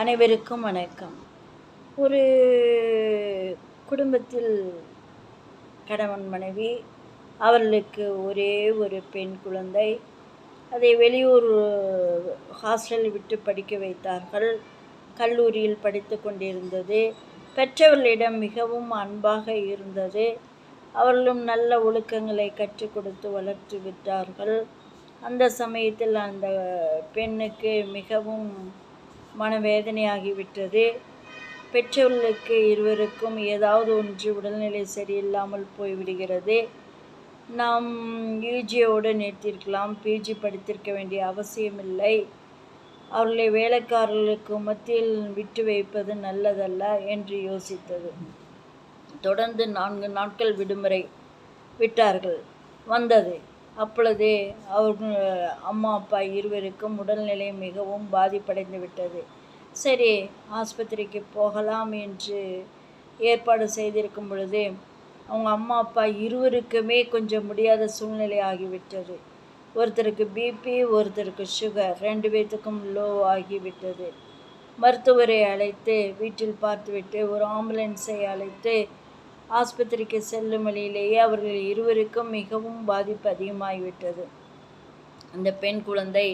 அனைவருக்கும் வணக்கம். ஒரு குடும்பத்தில் கணவன் மனைவி அவர்களுக்கு ஒரே ஒரு பெண் குழந்தை. அதை வெளியூர் ஹாஸ்டலில் விட்டு படிக்க வைத்தார்கள். கல்லூரியில் படித்து கொண்டிருந்தது. பெற்றவர்களிடம் மிகவும் அன்பாக இருந்தது. அவர்களும் நல்ல ஒழுக்கங்களை கற்றுக் கொடுத்து வளர்த்து விட்டார்கள். அந்த சமயத்தில் அந்த பெண்ணுக்கு மிகவும் மனவேதனையாகிவிட்டது. பெற்றோர்களுக்கு இருவருக்கும் ஏதாவது ஒன்று உடல்நிலை சரியில்லாமல் போய்விடுகிறது. நாம் யூஜியோடு நிறுத்தியிருக்கலாம். பிஜி படித்திருக்க வேண்டிய அவசியமில்லை. அவர்களை வேலைக்காரர்களுக்கு மத்தியில் விட்டு வைப்பது நல்லதல்ல என்று யோசித்தது. தொடர்ந்து நான்கு நாட்கள் விடுமுறை விட்டார்கள். வந்தது. அப்பொழுது அவர்கள் அம்மா அப்பா இருவருக்கும் உடல்நிலை மிகவும் பாதிப்படைந்து விட்டது. சரி ஆஸ்பத்திரிக்கு போகலாம் என்று ஏற்பாடு செய்திருக்கும் பொழுது அவங்க அம்மா அப்பா இருவருக்குமே கொஞ்சம் முடியாத சூழ்நிலை ஆகிவிட்டது. ஒருத்தருக்கு பிபி ஒருத்தருக்கு சுகர் ரெண்டு பேர்த்துக்கும் லோ ஆகிவிட்டது. மருத்துவரை அழைத்து வீட்டில் பார்த்துவிட்டு ஒரு ஆம்புலன்ஸை அழைத்து ஆஸ்பத்திரிக்கு செல்லும் வழியிலேயே அவர்கள் இருவருக்கும் மிகவும் பாதிப்பு அதிகமாகிவிட்டது. அந்த பெண் குழந்தை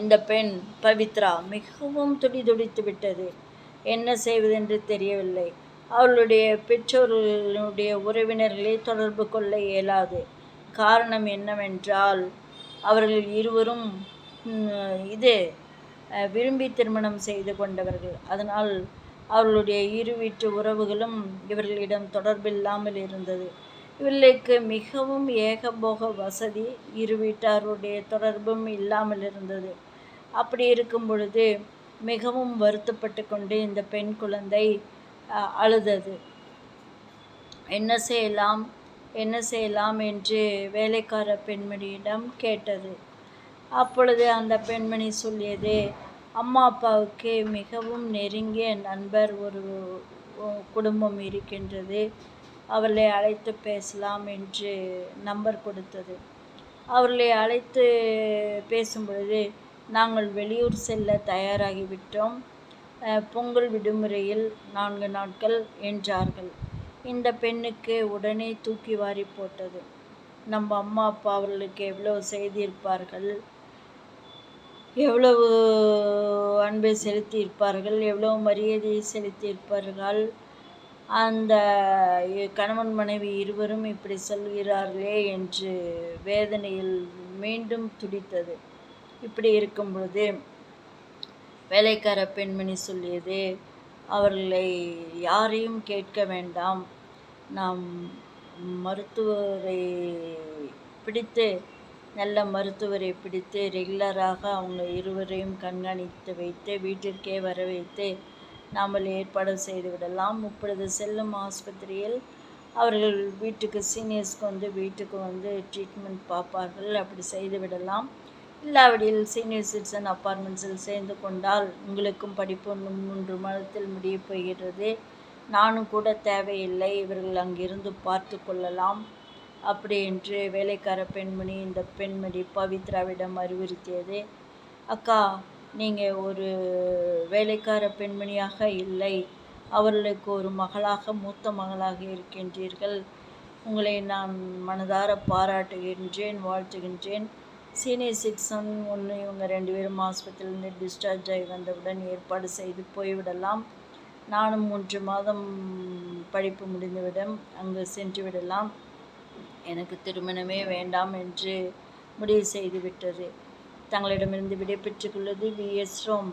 இந்த பெண் பவித்ரா மிகவும் துடி துடித்து விட்டது. என்ன செய்வதென்று தெரியவில்லை. அவளுடைய பெற்றோர்களுடைய உறவினர்களை தொடர்பு கொள்ள இயலாது. காரணம் என்னவென்றால் அவர்கள் இருவரும் இது விரும்பி திருமணம் செய்து கொண்டவர்கள். அதனால் அவர்களுடைய இரு வீட்டு உறவுகளும் இவர்களிடம் தொடர்பில்லாமல் இருந்தது. இவர்களுக்கு மிகவும் ஏகபோக வசதி இரு வீட்டாருடைய தொடர்பும் இல்லாமல் இருந்தது. அப்படி இருக்கும் பொழுது மிகவும் வருத்தப்பட்டு கொண்டு இந்த பெண் குழந்தை அழுதது. என்ன செய்யலாம் என்ன செய்யலாம்? என்று வேலைக்கார பெண்மணியிடம் கேட்டது. அப்பொழுது அந்த பெண்மணி சொல்லியது அம்மா அப்பாவுக்கு மிகவும் நெருங்கிய நண்பர் ஒரு குடும்பம் இருக்கின்றது. அவர்களை அழைத்து பேசலாம் என்று நம்பர் கொடுத்தது. அவர்களை அழைத்து பேசும் பொழுது நாங்கள் வெளியூர் செல்ல தயாராகிவிட்டோம். பொங்கல் விடுமுறையில் நான்கு நாட்கள் என்றார்கள். இந்த பெண்ணுக்கு உடனே தூக்கி வாரி போட்டது. நம்ம அம்மா அப்பா அவர்களுக்கு எவ்வளோ செய்திருப்பார்கள்? எவ்வளவு அன்பை செலுத்தியிருப்பார்கள் எவ்வளோ மரியாதையை செலுத்தியிருப்பார்கள்? அந்த கணவன் மனைவி இருவரும் இப்படி சொல்கிறார்களே என்று வேதனையில் மீண்டும் துடித்தது. இப்படி இருக்கும் பொழுது வேலைக்கார பெண்மணி சொல்லியது அவர்களை யாரையும் கேட்க வேண்டாம். நாம் மருத்துவரை பிடித்து நல்ல மருத்துவரை பிடித்து ரெகுலராக அவங்க இருவரையும் கண்காணித்து வைத்து வீட்டிற்கே வர வைத்து நாம் ஏற்பாடு செய்து விடலாம். இப்பொழுது செல்லும் ஆஸ்பத்திரியில் அவர்கள் வீட்டுக்கு சீனியர்ஸ்க்கு வந்து வீட்டுக்கு வந்து ட்ரீட்மெண்ட் பார்ப்பார்கள். அப்படி செய்து விடலாம். இல்லாவிடில் சீனியர் சிட்டிசன் அப்பார்ட்மெண்ட்ஸில் சேர்ந்து கொண்டால் உங்களுக்கும் படிப்பு மூன்று மாதத்தில் முடிய போகிறது. நானும் கூட தேவையில்லை. இவர்கள் அங்கிருந்து பார்த்து கொள்ளலாம். அப்படி என்று வேலைக்கார பெண்மணி இந்த பெண்மணி பவித்ராவிடம் அறிவுறுத்தியது. அக்கா நீங்கள் ஒரு வேலைக்கார பெண்மணியாக இல்லை. அவர்களுக்கு ஒரு மகளாக மூத்த மகளாக இருக்கின்றீர்கள். உங்களை நான் மனதார பாராட்டுகின்றேன் வாழ்த்துகின்றேன். சீனியர் சிக்ஸன் ஒன்று இவங்க ரெண்டு பேரும் ஆஸ்பத்திரியிலேருந்து டிஸ்சார்ஜ் ஆகி வந்தவுடன் ஏற்பாடு செய்து போய்விடலாம். நானும் மூன்று மாதம் படிப்பு முடிந்துவிடும். அங்கு சென்று விடலாம். எனக்கு திருமணமே வேண்டாம் என்று முடிவு செய்துவிட்டது. தங்களிடமிருந்து விடைபெற்றுக் கொள்வது வி. எஸ். ரோமா